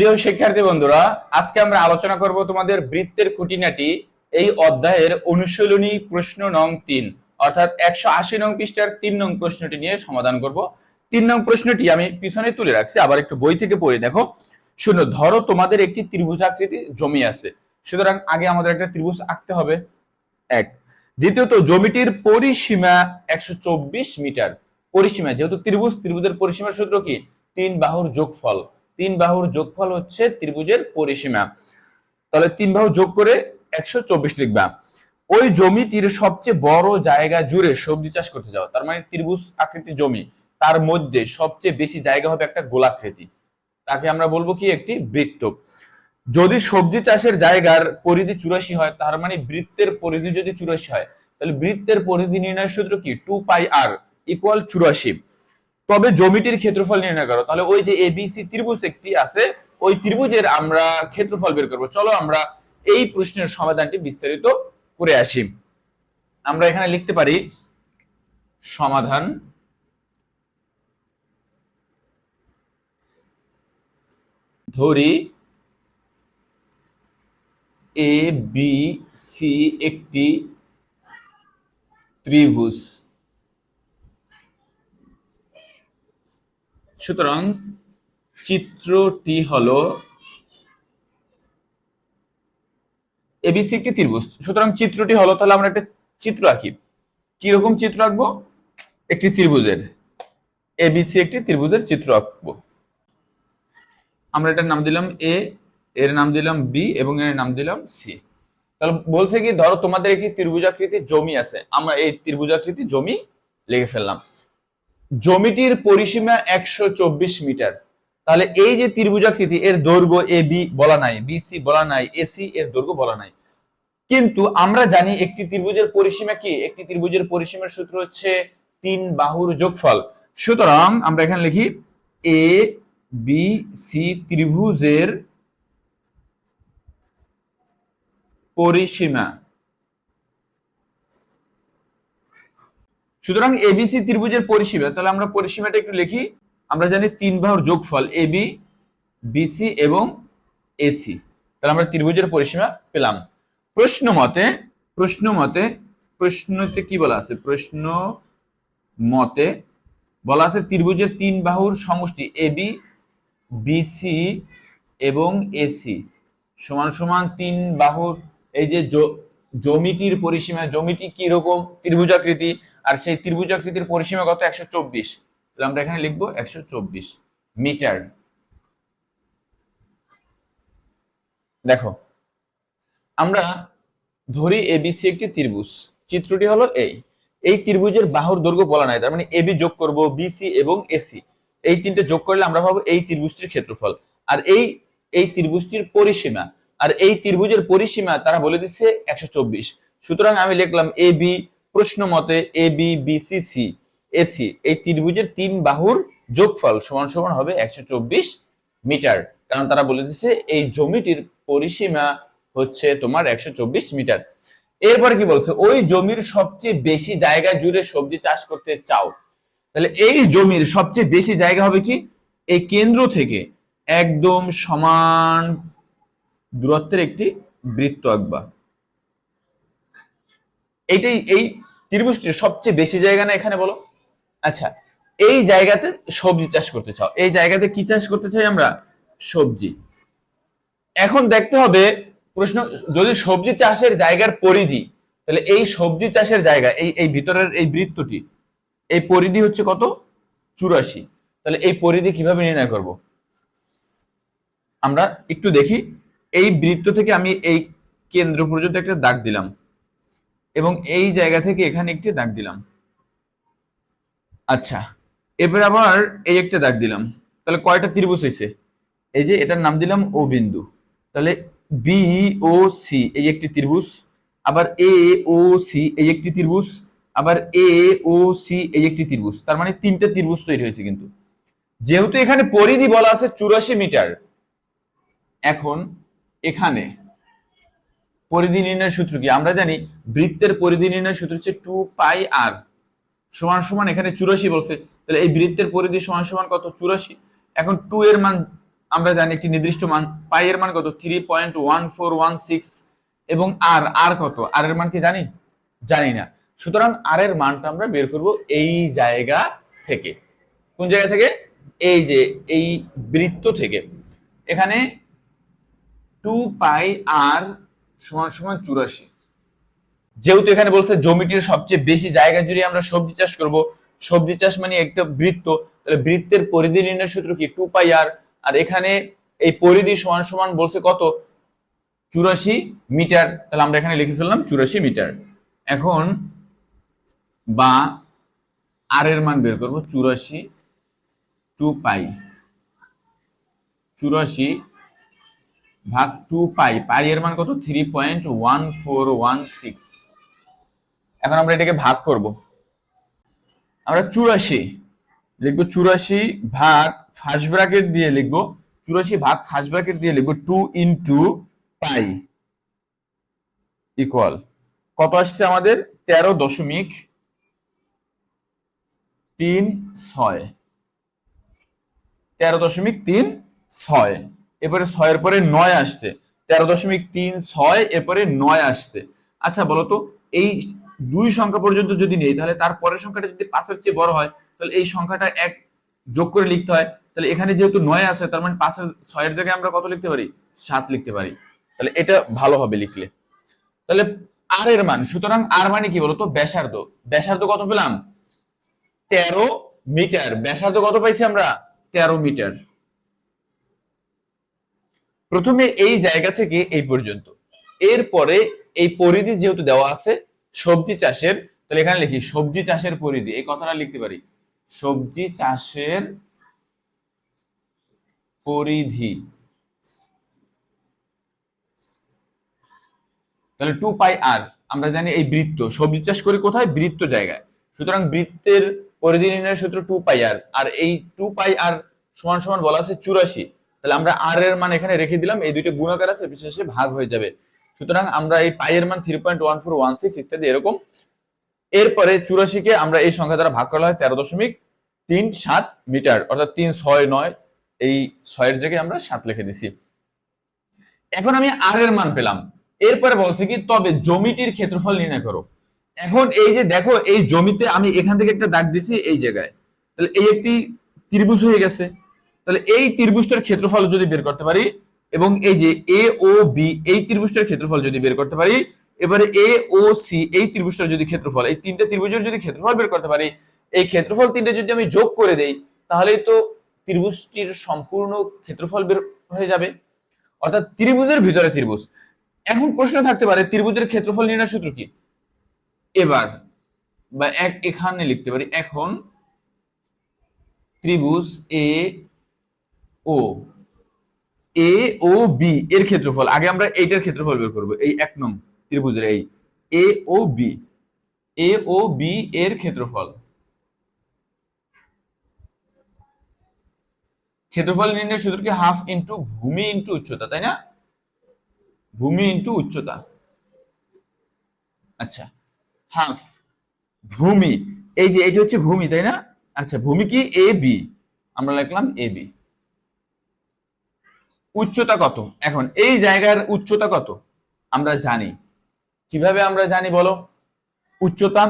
প্রিয় শিক্ষার্থী বন্ধুরা, আজকে আমরা আলোচনা করব তোমাদের বৃত্তের খুঁটিনাটি, এই অধ্যায়ের অনুশীলনী প্রশ্ন নং তিন, অর্থাৎ একশো আশি নং পৃষ্ঠার তিন নং প্রশ্নটি নিয়ে সমাধান করব। তিন নং প্রশ্নটি আমি পিছনে তুলে রাখছি, আবার একটু বই থেকে পড়ে দেখো। শুনো, ধরো তোমাদের একটি ত্রিভুজাকৃতি জমি আছে, সুতরাং আগে আমাদের একটা ত্রিভুজ আঁকতে হবে। এক, দ্বিতীয়ত, জমিটির পরিসীমা একশো চব্বিশ মিটার। পরিসীমা, যেহেতু ত্রিভুজ, ত্রিভুজের পরিসীমার সূত্র কি? তিন বাহুর যোগফল। তিন বাহুর যোগফল হচ্ছে ত্রিভুজের পরিসীমা। তাহলে তিন বাহু যোগ করে একশো চব্বিশ লিখবা। ওই জমিটির সবচেয়ে বড় জায়গা জুড়ে সবজি চাষ করতে যাও। তার মানে ত্রিভুজ আকৃতি জমি। তার মধ্যে সবচেয়ে বেশি জায়গা হবে একটা গোলাকৃতি তাকে আমরা বলব কি? একটি বৃত্ত। যদি সবজি চাষের জায়গার পরিধি চুরাশি হয়, তার মানে বৃত্তের পরিধি যদি চুরাশি হয়, তাহলে বৃত্তের পরিধি নির্ণয়ের সূত্র কি? টু পাই আর ইকুয়াল চুরাশি। তবে জমিটির ক্ষেত্রফল নির্ণয় করো। তাহলে ওই যে এবিসি ত্রিভুজ একটি আছে, ওই ত্রিভুজের আমরা ক্ষেত্রফল বের করব। চলো আমরা এই প্রশ্নের সমাধানটি বিস্তারিত করে আসি। আমরা এখানে লিখতে পারি, সমাধান ধরি এ বি সি একটি ত্রিভুজ। সুতরাং চিত্রটি হলো এবিসি একটি ত্রিভুজ। সুতরাং চিত্রটি হলো, তাহলে আমরা একটা চিত্র আঁকি। কীরকম চিত্র আঁকবো? একটি ত্রিভুজের। এবিসি একটি ত্রিভুজের চিত্র আঁকবো। আমরা এটার নাম দিলাম এ, এর নাম দিলাম বি, এবং এর নাম দিলাম সি। তাহলে বলছে কি, ধরো তোমাদের একটি ত্রিভুজাকৃতি জমি আছে। আমরা এই ত্রিভুজাকৃতি জমি লিখে ফেললাম। জমিটির পরিসীমা একশো চব্বিশ মিটার। তাহলে এই যে ত্রিভুজাকৃতি এর দৈর্ঘ্য এ, বি বলা নাই বিসি বলা নাই এসি এর দৈর্ঘ্য বলা নাই। কিন্তু আমরা জানি একটি ত্রিভুজের পরিসীমা কি? একটি ত্রিভুজের পরিসীমার সূত্র হচ্ছে তিন বাহুর যোগফল। সুতরাং আমরা এখানে লিখি এ, বি, সি ত্রিভুজের পরিসীমা। সুতরাং এবিসি ত্রিভুজের পরিসীমা, তাহলে আমরা পরিসীমাটা একটু লিখি। আমরা জানি তিন বাহুর যোগফল এবি বিসি এবং এসি তাহলে আমরা ত্রিভুজের পরিসীমা পেলাম। প্রশ্ন মতে প্রশ্ন মতে, প্রশ্নতে কি বলা আছে? প্রশ্ন মতে বলা আছে ত্রিভুজের তিন বাহুর সমষ্টি এবি বিসি এবং এসি সমান সমান তিন বাহুর এই যে জমিটির পরিসীমা, জমিটি কি রকম ত্রিভুজাকৃতি, আর সেই ত্রিভুজাকৃতির পরিসীমা কত? একশো চব্বিশ। তাহলে আমরা এখানে লিখব একশো চব্বিশ মিটার। দেখো, আমরা ধরি এবিসি একটি ত্রিভুজ। চিত্রটি হলো এই। এই ত্রিভুজের বাহুর দৈর্ঘ্য বলা নাই, তার মানে এবি যোগ করব বিসি এবং এসি এই তিনটে যোগ করলে আমরা পাবো এই ত্রিভুজটির ক্ষেত্রফল। আর এই এই ত্রিভুজটির পরিসীমা আর এই ত্রিভুজের পরিসীমা তারা বলে দিচ্ছে একশো চব্বিশ। সুতরাং আমি লিখলাম এ বি প্রশ্ন মতে A B B C C AC এই ত্রিভুজের তিন বাহুর যোগফল সমান সমান হবে একশো চব্বিশ মিটার। কারণ তারা বলে দিচ্ছে এই জমিটির পরিসীমা হচ্ছে তোমার একশো চব্বিশ মিটার। এরপর কি বলছে? ওই জমির সবচেয়ে বেশি জায়গা জুড়ে সবজি চাষ করতে চাও। তাহলে এই জমির সবচেয়ে বেশি জায়গা হবে কি? এই কেন্দ্র থেকে একদম সমান দূরত্বের একটি বৃত্ত আঁকবা। এইটাই, এই ত্রিভুজটির সবচেয়ে বেশি জায়গা না এখানে বলো? আচ্ছা এই জায়গাতে সবজি চাষ করতে চাও। এই জায়গাতে কি চাষ করতে চাই আমরা? সবজি। এখন দেখতে হবে, প্রশ্ন, যদি সবজি চাষের জায়গার পরিধি, তাহলে এই সবজি চাষের জায়গা, এই এই ভিতরের এই বৃত্তটি, এই পরিধি হচ্ছে কত? চুরাশি। তাহলে এই পরিধি কীভাবে নির্ণয় করব? আমরা একটু দেখি। এই বৃত্ত থেকে আমি এই কেন্দ্র পর্যন্ত একটা দাগ দিলাম। এবং এই জায়গা থেকে এখানে একটি দাগ দিলাম। আচ্ছা এবার আবার এই একটা দাগ দিলাম। তাহলে কয়টা ত্রিভুজ হয়েছে এই যে এটার নাম দিলাম ও বিন্দু। তাহলে বি ও সি এই একটি ত্রিভুজ, আবার এ ও সি এই একটি ত্রিভুজ, আবার এ ও সি এই একটি ত্রিভুজ। তার মানে তিনটে ত্রিভুজ তৈরি হয়েছে কিন্তু। যেহেতু এখানে পরিধি বলা আছে চুরাশি মিটার, এখন এখানে পরিধি নির্ণয়ের সূত্র কি? আমরা জানি বৃত্তের পরিধি নির্ণয়ের সূত্র হচ্ছে টু পাই আর সমান সমান এখানে চুরাশি বলছে। তাহলে এই বৃত্তের পরিধি সমান সমান কত? চুরাশি। এখন টু এর মান আমরা জানি একটি নির্দিষ্ট মান। পাই এর মান কত? Three point one four one six এবং আর আর কত? আর এর মান কি জানি? জানি না। সুতরাং আর এর মানটা আমরা বের করব এই জায়গা থেকে। কোন জায়গা থেকে? এই যে, এই বৃত্ত থেকে। এখানে টু পাই আর সমান সমান চুরাশি। যেহেতু এখানে বলছে জমিটির সবচেয়ে বেশি জায়গা জুড়ে আমরা সবজি চাষ করব, সবজি চাষ মানে একটা বৃত্ত, তাহলে বৃত্তের পরিধি নির্ণয় সূত্র কি? টু পাই আর আর এখানে এই পরিধি সমান সমান বলছে কত? চুরাশি মিটার, তাহলে আমরা এখানে লিখে ফেললাম চুরাশি মিটার। এখন বা আর এর মান বের করব চুরাশি টু পাই। চুরাশি ভাগ টু পাই পাই এর মান কত? Three point one four one six এখন আমরা এটাকে ভাগ করব। আমরা চুরাশি লিখব, চুরাশি ভাগ ফার্স্ট ব্র্যাকেট দিয়ে লিখব, চুরাশি ভাগ ফার্স্ট ব্র্যাকেট দিয়ে লিখব টু ইন্টু পাই ইকুয়াল কত আসছে আমাদের? তেরো দশমিক তিন ছয়। তেরো দশমিক তিন ছয়। এরপরে ছয়ের পরে নয় আসছে। তেরো দশমিক তিন ছয়, এরপরে নয় আসছে। আচ্ছা বলতো, এই দুই সংখ্যা পর্যন্ত যদি নেই, তাহলে তার পরের সংখ্যাটা যদি পাঁচের চেয়ে বড় হয়, তাহলে এই সংখ্যাটা এক যোগ করে লিখতে হয়। তাহলে এখানে যেহেতু নয় আছে, তার মানে পাঁচের, ছয়ের জায়গায় আমরা কত লিখতে পারি? সাত লিখতে পারি। তাহলে এটা ভালো হবে লিখলে। তাহলে আর এর মান, সুতরাং আর মানে কি বলতো? ব্যাসার্ধ। ব্যাসার্ধ কত পেলাম? তেরো মিটার। ব্যাসার্ধ কত পাইছি আমরা? তেরো মিটার। প্রথমে এই জায়গা থেকে এই পর্যন্ত। এরপরে এই পরিধি যেহেতু দেওয়া আছে, সবজি চাষের, তাহলে এখানে লিখি, সবজি চাষের পরিধি, এই কথাটা লিখতে পারি। সবজি চাষের পরিধি। তাহলে টু পাই আর আমরা জানি এই বৃত্ত, সবজি চাষ করি কোথায়? বৃত্ত জায়গায়। সুতরাং বৃত্তের পরিধি নির্ণয়ের সূত্র টু পাই আর আর এই টু পাই আর সমান সমান বলা আছে চুরাশি। তাহলে আমরা আর এর মান এখানে রেখে দিলাম, এই দুইটা গুণাকার আছে বিশেষে ভাগ হয়ে যাবে। সুতরাং আমরা এই পাই এর মান three point one four one six ইত্যাদি এরকম। এরপরে চুরাশিকে আমরা এই সংখ্যা দ্বারা ভাগ করা হয় তেরো দশমিক তিন সাত মিটার, অর্থাৎ তিন ছয় নয়, এই ছয়ের জায়গায় আমরা সাত লিখে দিছি। এখন আমি আর এর মান পেলাম। এরপরে বলছে কি, তবে জমিটির ক্ষেত্রফল নির্ণয় করো। এখন এই যে দেখো, এই জমিতে আমি এখান থেকে একটা দাগ দিছি এই জায়গায়। তাহলে এই একটি ত্রিভুজ হয়ে গেছে। তাহলে এই ত্রিভুজটার ক্ষেত্রফল যদি বের করতে পারি, এবং এই যে এ ও বি এই ত্রিভুজটার ক্ষেত্রফল যদি বের করতে পারি, এবারে এ ও সি এই ত্রিভুজটার যদি ক্ষেত্রফল, এই তিনটে ত্রিভুজের যদি ক্ষেত্রফল বের করতে পারি, এই ক্ষেত্রফল তিনটে যদি আমি যোগ করে দেই, তাহলেই তো ত্রিভুজটির সম্পূর্ণ ক্ষেত্রফল বের হয়ে যাবে। অর্থাৎ ত্রিভুজের ভিতরে ত্রিভুজ। এখন প্রশ্ন থাকতে পারে, ত্রিভুজের ক্ষেত্রফল নির্ণয় সূত্র কি? এবার, বা এক এখানে লিখতে পারি, এখন ত্রিভুজ এ ও, এ ও বি এর ক্ষেত্রফল। আগে আমরা এইটার ক্ষেত্রফল বের করব, এই এক নং ত্রিভুজের এই। এ ও বি, এ ও বি এর ক্ষেত্রফল। ক্ষেত্রফল নির্ণয় সূত্র কি? হাফ ইন্টু ভূমি ইন্টু উচ্চতা, তাই না? ভূমি ইন্টু উচ্চতা। আচ্ছা হাফ ভূমি, এই যে এটা হচ্ছে ভূমি, তাই না? আচ্ছা ভূমি কি? এ বি, আমরা লিখলাম এ বি। উচ্চতা কত? এখন এই জায়গার উচ্চতা কত? আমরা জানি। কীভাবে আমরা জানি বলো? উচ্চতা?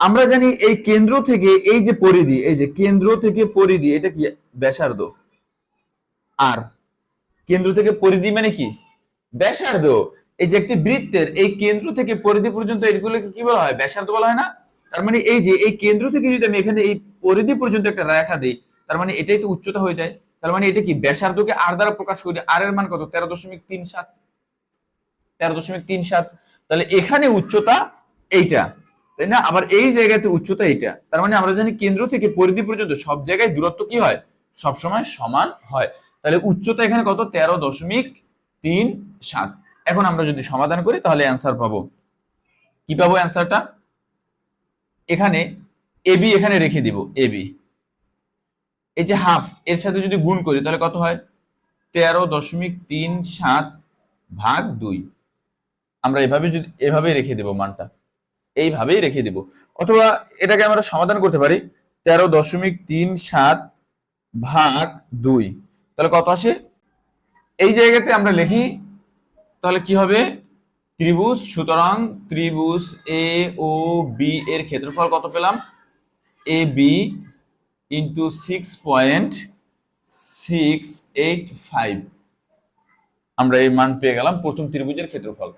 আমরা জানি এই কেন্দ্র থেকে এই যে পরিধি, এই যে কেন্দ্র থেকে পরিধি, এটা কি ব্যাসার্ধ? আর কেন্দ্র থেকে পরিধি মানে কি? ব্যাসার্ধ। এই যে একটি বৃত্তের এই কেন্দ্র থেকে পরিধি পর্যন্ত এগুলোকে কি বলা হয়? ব্যাসার্ধ বলা হয় না? তার মানে এই যে এই কেন্দ্র থেকে যদি আমি এখানে এই পরিধি পর্যন্ত একটা রেখা দিই, তার মানে এটাই তো উচ্চতা হয়ে যায়। তার মানে এটা কি? ব্যাসার্ধকে আর দ্বারা প্রকাশ করি আর এর মান কত? তেরো দশমিক তিন সাত। তেরো দশমিক তিন সাত। তাহলে এখানে উচ্চতা এইটা, তাই না? আবার এই জায়গাতে উচ্চতা এইটা। তার মানে আমরা জানি কেন্দ্র থেকে পরিধি পর্যন্ত সব জায়গায় দূরত্ব কি হয়? সবসময় সমান হয়। তাহলে উচ্চতা এখানে কত? তেরো দশমিক তিন সাত। এখন আমরা যদি সমাধান করি, তাহলে অ্যান্সার পাবো। কি পাবো অ্যান্সারটা এখানে এবি এখানে রেখে দিব এবি এই যে হাফ, এর সাথে যদি গুণ করি, তাহলে কত হয়? তেরো দশমিক তিন সাত ভাগ দুই। আমরা এভাবে যদি, এভাবেই রেখে দেব মানটা। এইভাবেই রেখে দিব। অথবা এটাকে আমরা সমাধান করতে পারি, তেরো দশমিক তিন সাত ভাগ দুই। তাহলে কত আসে? এই জায়গাতে আমরা লিখি, তাহলে কি হবে? ত্রিভুজ, সুতরাং ত্রিভুজ এ ও বি এর ক্ষেত্রফল কত পেলাম? A B into six point six eight five আমরা এই মান পেয়ে গেলাম প্রথম ত্রিভুজের ক্ষেত্রফল।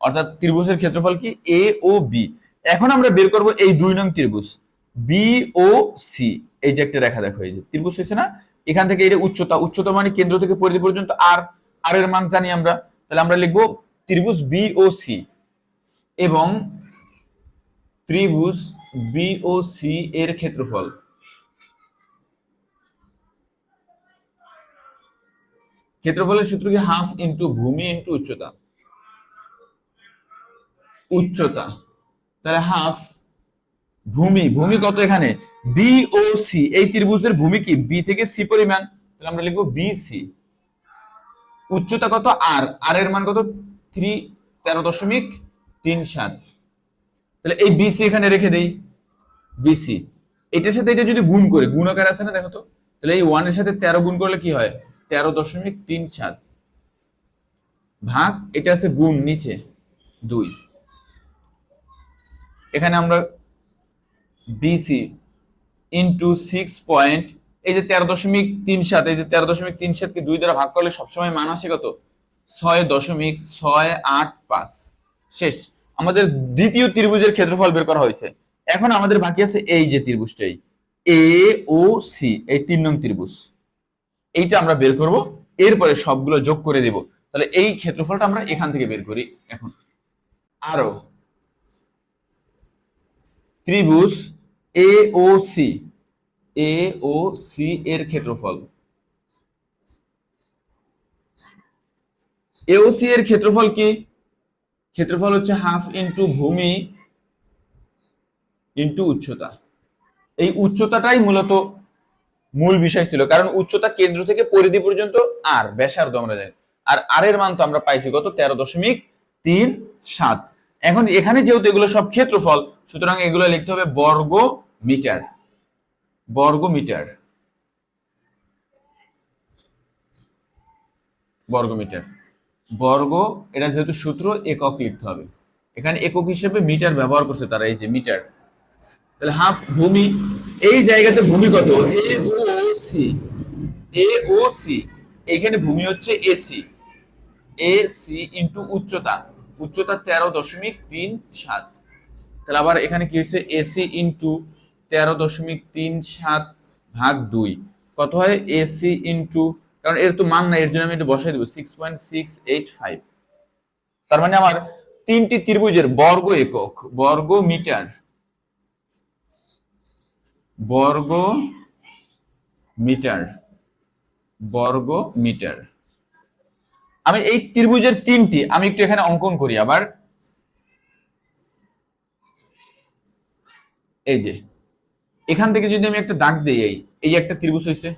অর্থাৎ ত্রিভুজের ক্ষেত্রফল কি? এ ও বি এখন আমরা বের করব এই দুই নং ত্রিভুজ। বি ও সি এই যে একটা রেখা দেখো, এই যে ত্রিভুজ হয়েছে না? এখান থেকে এটা উচ্চতা। উচ্চতা মানে কেন্দ্র থেকে পরিধি পর্যন্ত আর আর এর মান জানি আমরা। তাহলে আমরা লিখব ত্রিভুজ বি ও সি এবং ত্রিভুজ বি ও সি এর ক্ষেত্রফল। ক্ষেত্রফলের সূত্র কি হাফ ইন্টু ভূমি ইন্টু উচ্চতা? উচ্চতা। তাহলে হাফ ভূমি ভূমি কত এখানে? বি ও সি এই ত্রিভুজের ভূমি কি? বি থেকে সি পরিমাণ। তাহলে আমরা লিখব বি সি উচ্চতা কত? আর আর এর মান কত? থ্রি তেরো দশমিক তিন সাত। তাহলে এই বিসি এখানে রেখে দেই। বিসি এটার সাথে এটা যদি গুণ করে, গুণ আকার আছে না, দেখো তো? তাহলে এই ওয়ানের সাথে তেরো গুণ করলে কি হয়? তেরো দশমিক তিন সাত। ভাগ, এটা আছে গুণ, নিচে দুই। এখানে আমরা বিসি ইন্টু সিক্স পয়েন্ট এই যে তেরো দশমিক তিন সাত, এই যে তেরো দশমিক তিন সাতকে দুই দ্বারা ভাগ করলে সবসময় মান আসে কত? ছয় দশমিক ছয় আট পাঁচ। শেষ। আমাদের দ্বিতীয় ত্রিভুজের ক্ষেত্রফল বের করা হয়েছে। এখন আমাদের বাকি আছে এই যে ত্রিভুজটাই। এ ও সি এই তিন নং ত্রিভুজ। এইটা আমরা বের করব, এরপরে সবগুলো যোগ করে দেব। তাহলে এই ক্ষেত্রফলটা আমরা এখান থেকে বের করি, এখন। আরও ত্রিভুজ এ ও সি এ ও সি এর ক্ষেত্রফল। এওসি এর ক্ষেত্রফল কি? ক্ষেত্রফল হচ্ছে হাফ ইন্টু ভূমি ইন্টু উচ্চতা। এই উচ্চতাটাই মূলত মূল বিষয় ছিল, কারণ উচ্চতা কেন্দ্র থেকে পরিধি পর্যন্ত আর, ব্যাসার্ধ আমরা জানি। আর আর এর মান তো আমরা পাইছি কত? তেরো দশমিক তিন সাত। এখন এখানে যেহেতু এগুলো সব ক্ষেত্রফল, সুতরাং এগুলো লিখতে হবে বর্গ মিটার বর্গ মিটার বর্গ মিটার বর্গ, এটা যেহেতু সূত্র, একক লিখতে হবে। এখানে একক হিসেবে মিটার ব্যবহার করছে তারা, এই যে মিটার। তাহলে হাফ ভূমি, এই জায়গাতে ভূমি কত? এ ও সি এ ও সি এখানে ভূমি হচ্ছে এসি এ সি ইন্টু উচ্চতা উচ্চতা তেরো দশমিক তিন সাত। তাহলে আবার এখানে কি হচ্ছে এসি ইন্টু তেরো দশমিক তিন সাত ভাগ দুই। কত হয়? এসি ইন্টু কারণ এর তো মান না এর জন্য আমি একটু বসাই দেবো six point six eight five তার মানে আমার তিনটি ত্রিভুজের বর্গ একক বর্গ মিটার বর্গ মিটার বর্গ মিটার। আমি এই ত্রিভুজের তিনটি, আমি একটু এখানে অঙ্কন করি আবার। এই যে, এখান থেকে যদি আমি একটা দাগ দিই, এই এই একটা ত্রিভুজ হয়েছে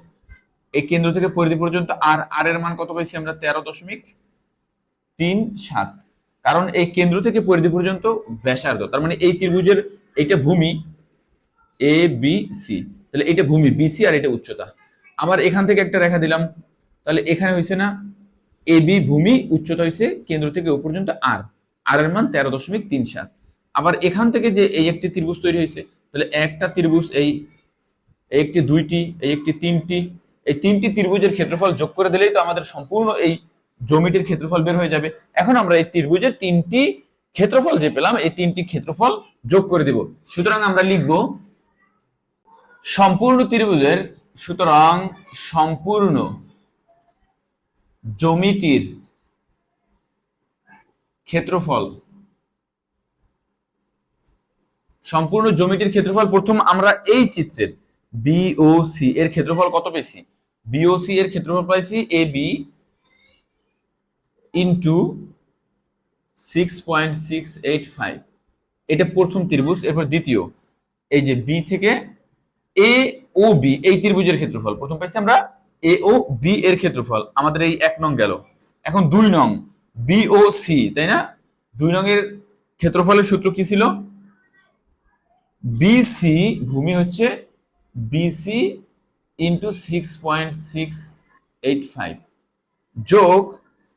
এই কেন্দ্র থেকে পরিধি পর্যন্ত আর আর এর মান কত পাইছি আমরা? তেরো দশমিক তিন সাত। কারণ এই কেন্দ্র থেকে পরিধি পর্যন্ত ব্যাসার্ধ, তার মানে এই ত্রিভুজের এইটা ভূমি এ বি সি তাহলে এটা ভূমি বিসি আর এটা উচ্চতা। আবার এখান থেকে একটা রেখা দিলাম। তাহলে এখানে হয়েছে না এ বি ভূমি, উচ্চতা হয়েছে কেন্দ্র থেকে ও পর্যন্ত আর আর এর মান তেরো দশমিক তিন সাত। আবার এখান থেকে যে এই একটি ত্রিভুজ তৈরি হয়েছে তাহলে একটা ত্রিভুজ এই একটি দুইটি, এই একটি তিনটি, এই তিনটি ত্রিভুজের ক্ষেত্রফল যোগ করে দিলেই তো আমাদের সম্পূর্ণ এই জমিটির ক্ষেত্রফল বের হয়ে যাবে। এখন আমরা এই ত্রিভুজের তিনটি ক্ষেত্রফল যে পেলাম, এই তিনটি ক্ষেত্রফল যোগ করে দেব। সুতরাং আমরা লিখব সম্পূর্ণ ত্রিভুজের, সুতরাং সম্পূর্ণ জমিটির ক্ষেত্রফল, সম্পূর্ণ জমিটির ক্ষেত্রফল প্রথম আমরা এই চিত্রের বিওসি এর ক্ষেত্রফল কত পেয়েছি? বিওসি এর ক্ষেত্রফল পাইছি A B into six point six eight five এটা প্রথম ত্রিভুজ, এরপর দ্বিতীয়। এই যে বি থেকে এ ও বি এই ত্রিভুজের ক্ষেত্রফল। প্রথম পাইছি আমরা এ ও বি এর ক্ষেত্রফল। আমাদের এই এক নং গেল। এখন দুই নং বি ও সি তাই না? দুই নং এর ক্ষেত্রফলের সূত্র কি ছিল? বিসি ভূমি হচ্ছে BC into six point six eight five যোগ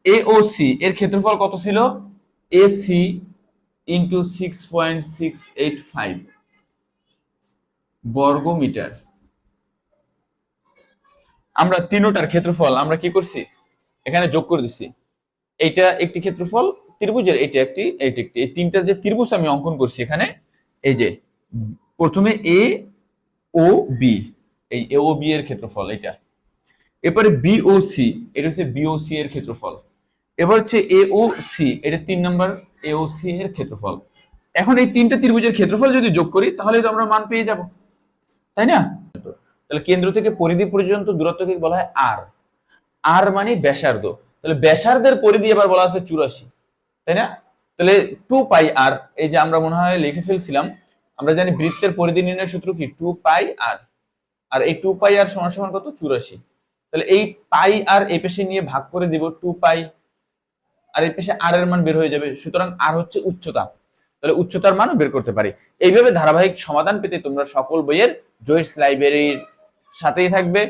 এওসি এর ক্ষেত্রফল কত ছিল? AC into six point six eight five বর্গ মিটার আমরা তিনোটার ক্ষেত্রফল, আমরা কি করছি? এখানে যোগ করে দিচ্ছি এইটা একটি ক্ষেত্রফল, ত্রিভুজের এটা একটি, এইটা একটি। এই তিনটা যে ত্রিভুজ আমি অঙ্কন করছি এখানে, এই যে প্রথমে এ ও বি এই এ ও বি এর ক্ষেত্রফল এটা এরপরে বিও সি এটা হচ্ছে বিও সি এর ক্ষেত্রফল। এবার হচ্ছে এ ও সি এটা তিন নম্বর এ ও সি এর ক্ষেত্রফল। এখন এই তিনটা ত্রিভুজের ক্ষেত্রফল যদি যোগ করি, তাহলে তো আমরা মান পেয়ে যাব। তাই না? তাহলে কেন্দ্র থেকে পরিধি পর্যন্ত দূরত্বকে বলা হয়? আর আর মানে ব্যাসার্ধ। তাহলে ব্যাসার্ধের পরিধি এবার বলা আছে চুরাশি। তাই না? তাহলে টু পাই আর এই যে আমরা মনে হয় লিখে ফেলছিলাম, আমরা জানি বৃত্তের পরিধি নির্ণয় সূত্র কি? টু পাই আর আর এই টু পাই আর সমান সমান কত? চুরাশি। তাহলে এই পাই আর এই পেশে নিয়ে ভাগ করে দিব টু পাই আর এই পেশে আর এর মান বের হয়ে যাবে। সুতরাং আর হচ্ছে উচ্চতা। তাহলে উচ্চতার মানও বের করতে পারি। এইভাবে ধারাবাহিক সমাধান পেতে তোমরা সকল বইয়ের জয়েস লাইব্রেরির সাথেই থাকবে।